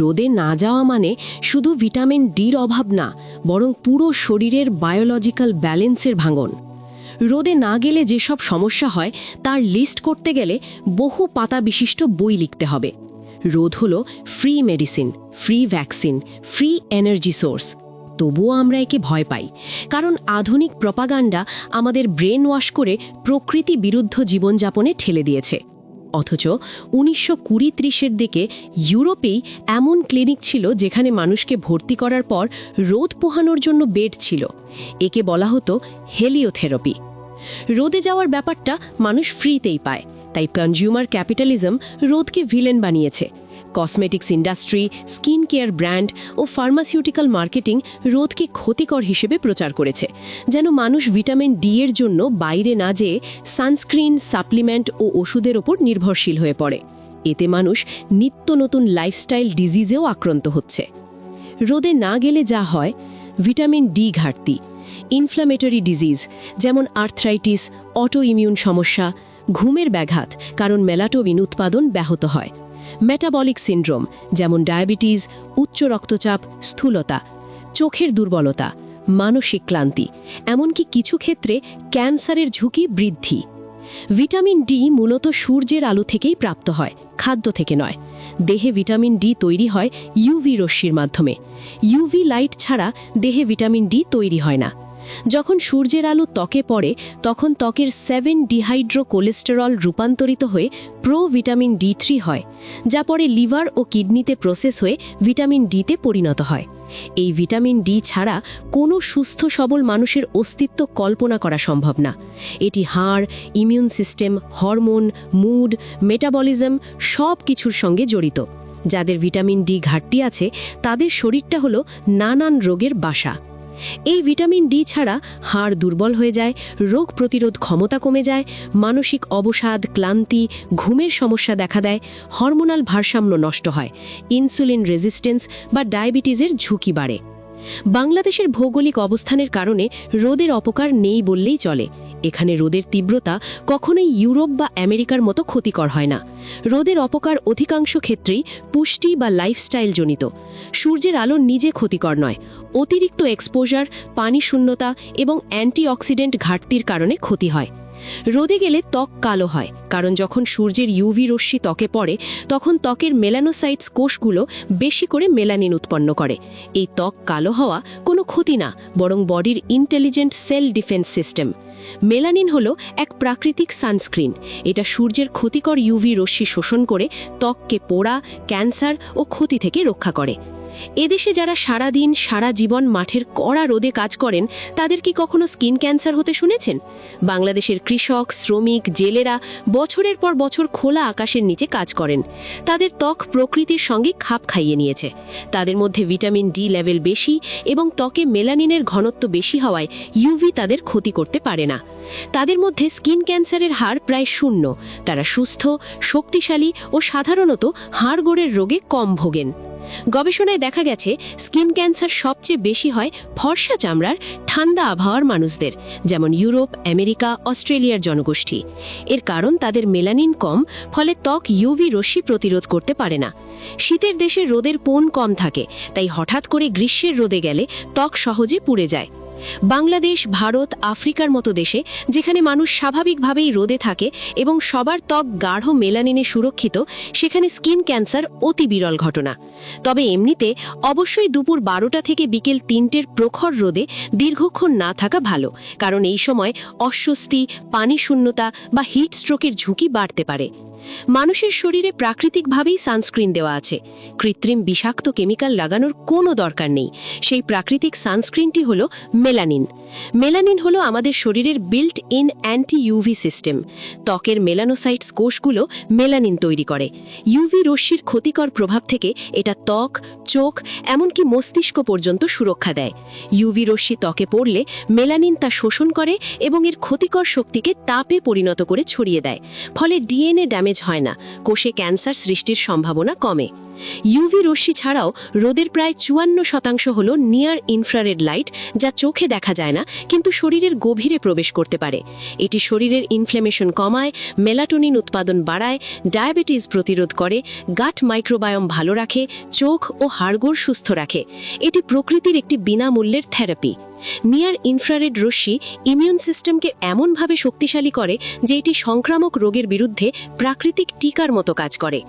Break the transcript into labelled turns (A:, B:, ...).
A: রোদে না যাওয়া মানে শুধু ভিটামিন ডির অভাব না, বরং পুরো শরীরের বায়োলজিক্যাল ব্যালেন্সের ভাঙন। রোদে না গেলে যেসব সমস্যা হয়, তার লিস্ট করতে গেলে বহু পাতা বিশিষ্ট বই লিখতে হবে। রোদ হল free medicine, free vaccine, free energy source. তবুও আমরা একে ভয় পাই, কারণ আধুনিক প্রপাগান্ডা আমাদের ব্রেন ওয়াশ করে প্রকৃতি বিরুদ্ধ জীবনযাপনে ঠেলে দিয়েছে। অথচ উনিশশো কুড়ি ত্রিশের দিকে ইউরোপেই এমন ক্লিনিক ছিল যেখানে মানুষকে ভর্তি করার পর রোদ পোহানোর জন্য বেড ছিল। একে বলা হতো হেলিওথেরাপি। রোদে যাওয়ার ব্যাপারটা মানুষ ফ্রিতেই পায়, তাই কনজিউমার ক্যাপিটালিজম রোদকে ভিলেন বানিয়েছে। Cosmetics industry skin care brand ও ফার্মাসিউটিক্যাল মার্কেটিং রোদকে ক্ষতিকর হিসেবে প্রচার করেছে। যেন মানুষ ভিটামিন ডি এর জন্য বাইরে না যেয়ে সানস্ক্রিন, সাপ্লিমেন্ট ও ওষুধের ওপর নির্ভরশীল হয়ে পড়ে। এতে মানুষ নিত্য নতুন লাইফস্টাইল ডিজিজেও আক্রান্ত হচ্ছে। রোদে না গেলে যা হয়, ভিটামিন ডি ঘাটতি ইনফ্ল্যামেটরি ডিজিজ যেমন আর্থ্রাইটিস অটো ইমিউন সমস্যা, ঘুমের ব্যাঘাত, কারণ মেলাটোবিন উৎপাদন ব্যাহত হয়। মেটাবলিক সিন্ড্রোম যেমন ডায়াবেটিস উচ্চ রক্তচাপ, স্থূলতা, চোখের দুর্বলতা, মানসিক ক্লান্তি, এমনকি কিছু ক্ষেত্রে ক্যান্সারের ঝুঁকি বৃদ্ধি। ভিটামিন ডি মূলত সূর্যের আলো থেকেই প্রাপ্ত হয়, খাদ্য থেকে নয়। দেহে ভিটামিন ডি তৈরি হয় ইউভি রশ্মির মাধ্যমে। ইউভি লাইট ছাড়া দেহে ভিটামিন ডি তৈরি হয় না। যখন সূর্যের আলো ত্বকে পড়ে, তখন ত্বকের সেভেন ডিহাইড্রো কোলেস্টেরল রূপান্তরিত হয়ে প্রো ভিটামিন ডি থ্রি হয়, যা পরে লিভার ও কিডনিতে প্রসেস হয়ে ভিটামিন ডিতে পরিণত হয়। এই ভিটামিন ডি ছাড়া কোনো সুস্থ সবল মানুষের অস্তিত্ব কল্পনা করা সম্ভব না। এটি হাড় immune system hormone mood metabolism সব কিছুর সঙ্গে জড়িত। যাদের ভিটামিন ডি ঘাটতি আছে, তাদের শরীরটা হলো নানান রোগের বাসা। এই ভিটামিন ডি ছাড়া হাড় দুর্বল হয়ে যায়, রোগ প্রতিরোধ ক্ষমতা কমে যায়, মানসিক অবসাদ, ক্লান্তি, ঘুমের সমস্যা দেখা দেয়, হরমোনাল ভারসাম্য নষ্ট হয়, ইনসুলিন রেজিস্ট্যান্স বা ডায়াবেটিসের ঝুঁকি বাড়ে। বাংলাদেশের ভৌগোলিক অবস্থানের কারণে রোদের অপকার নেই বললেই চলে। এখানে রোদের তীব্রতা কখনোই ইউরোপ বা আমেরিকার মতো ক্ষতিকর হয় না। রোদের অপকার অধিকাংশ ক্ষেত্রেই পুষ্টি বা লাইফস্টাইল জনিত। সূর্যের আলো নিজে ক্ষতিকর নয়। অতিরিক্ত এক্সপোজার পানি শূন্যতা এবং অ্যান্টিঅক্সিডেন্ট ঘাটতির কারণে ক্ষতি হয়। রোদে গেলে ত্বক কালো হয়, কারণ যখন সূর্যের ইউভি রশ্মি ত্বকে পড়ে, তখন ত্বকের মেলানোসাইটস কোষগুলো বেশি করে মেলানিন উৎপন্ন করে। এই ত্বক কালো হওয়া কোনো ক্ষতি না, বরং বডির intelligent cell defence system. Melanin হলো এক প্রাকৃতিক সানস্ক্রিন, এটা সূর্যের ক্ষতিকর ইউভি রশ্মি শোষণ করে ত্বককে পোড়া, ক্যান্সার ও ক্ষতি থেকে রক্ষা করে। এদেশে যারা সারা দিন সারা জীবন মাঠের কড়া রোদে কাজ করেন, তাদের কি কখনো স্কিন ক্যান্সার হতে শুনেছেন? বাংলাদেশের কৃষক, শ্রমিক, জেলেরা বছরের পর বছর খোলা আকাশের নিচে কাজ করেন। তাদের ত্বক প্রকৃতির সঙ্গে খাপ খাইয়ে নিয়েছে। তাদের মধ্যে ভিটামিন ডি লেভেল বেশি এবং ত্বকে মেলানিনের ঘনত্ব বেশি হওয়ায় ইউভি তাদের ক্ষতি করতে পারে না। তাদের মধ্যে স্কিন ক্যান্সারের হার প্রায় শূন্য। তারা সুস্থ, শক্তিশালী ও সাধারণত হাড়গোড়ের রোগে কম ভোগেন। গবেষণায় দেখা গেছে, স্কিন ক্যান্সার সবচেয়ে বেশি হয় ফর্সা চামড়ার ঠান্ডা আবহাওয়ার মানুষদের, যেমন ইউরোপ, আমেরিকা, অস্ট্রেলিয়ার জনগোষ্ঠী। এর কারণ তাদের মেলানিন কম, ফলে ত্বক ইউভি রশ্মি প্রতিরোধ করতে পারে না। শীতের দেশে রোদের পোন কম থাকে, তাই হঠাৎ করে গ্রীষ্মের রোদে গেলে ত্বক সহজে পুড়ে যায়। বাংলাদেশ, ভারত, আফ্রিকার মতো দেশে, যেখানে মানুষ স্বাভাবিকভাবেই রোদে থাকে এবং সবার ত্বক গাঢ় মেলানিনে সুরক্ষিত, সেখানে স্কিন ক্যান্সার অতি বিরল ঘটনা। তবে এমনিতে অবশ্যই দুপুর বারোটা থেকে বিকেল তিনটের প্রখর রোদে দীর্ঘক্ষণ না থাকা ভালো, কারণ এই সময় অস্বস্তি, পানি শূন্যতা বা হিট স্ট্রোকের ঝুঁকি বাড়তে পারে। মানুষের শরীরে প্রাকৃতিকভাবেই সানস্ক্রিন দেওয়া আছে। কৃত্রিম বিষাক্ত কেমিক্যাল লাগানোর কোনো দরকার নেই। সেই প্রাকৃতিক সানস্ক্রিনটি হল মেলানিন। মেলানিন হলো আমাদের শরীরের built in anti UV system. ত্বকের মেলানোসাইটস কোষগুলো মেলানিন তৈরি করে। ইউভি রশ্মির ক্ষতিকর প্রভাব থেকে এটা ত্বক, চোখ, এমনকি মস্তিষ্ক পর্যন্ত সুরক্ষা দেয়। ইউভি রশ্মি ত্বকে পড়লে মেলানিন তা শোষণ করে এবং এর ক্ষতিকর শক্তিকে তাপে পরিণত করে ছড়িয়ে দেয়। ফলে ডিএনএ ড্যামেজ হয় না। কোষে ক্যান্সার সৃষ্টির সম্ভাবনা কমে। ইউভি রশ্মি ছাড়াও রোদের প্রায় চুয়ান্ন শতাংশ হল নিয়ার ইনফ্রারেড লাইট যা চোখে দেখা যায় না, কিন্তু শরীরের গভীরে প্রবেশ করতে পারে। এটি শরীরের ইনফ্লেমেশন কমায় মেলাটোনিন উৎপাদন বাড়ায় ডায়াবেটিস প্রতিরোধ করে গাট মাইক্রোবায়োম ভালো রাখে, চোখ ও হাড়গোড় সুস্থ রাখে। এটি প্রকৃতির একটি বিনামূল্যের থেরাপি নিয়ার ইনফ্রারেড রশ্মি ইমিউন সিস্টেমকে এমনভাবে শক্তিশালী করে যে এটি সংক্রামক রোগের বিরুদ্ধে প্রাকৃতিক টিকার মতো কাজ করে।